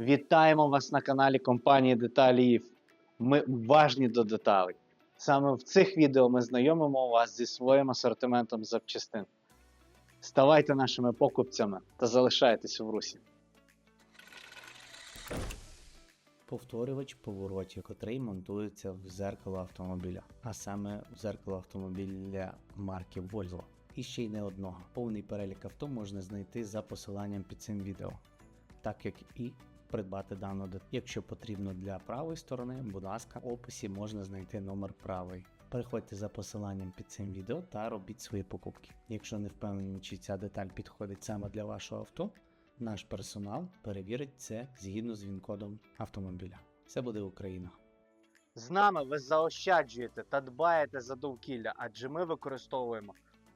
Вітаємо вас на каналі компанії Деталіїв. Ми уважні до деталей. Саме в цих відео ми знайомимо вас зі своїм асортиментом запчастин. Ставайте нашими покупцями та залишайтесь в русі. Повторювач поворотів, котрий монтується в зеркало автомобіля, а саме в зеркало автомобіля марки Volvo. І ще й не одного. Повний перелік авто можна знайти за посиланням під цим відео, так як і придбати дану деталь. Якщо потрібно для правої сторони, будь ласка, в описі можна знайти номер правий. Переходьте за посиланням під цим відео та робіть свої покупки. Якщо не впевнені, чи ця деталь підходить саме для вашого авто, наш персонал перевірить це згідно з він-кодом автомобіля. Це буде Україна. З нами ви заощаджуєте та дбаєте за довкілля, адже ми використовуємо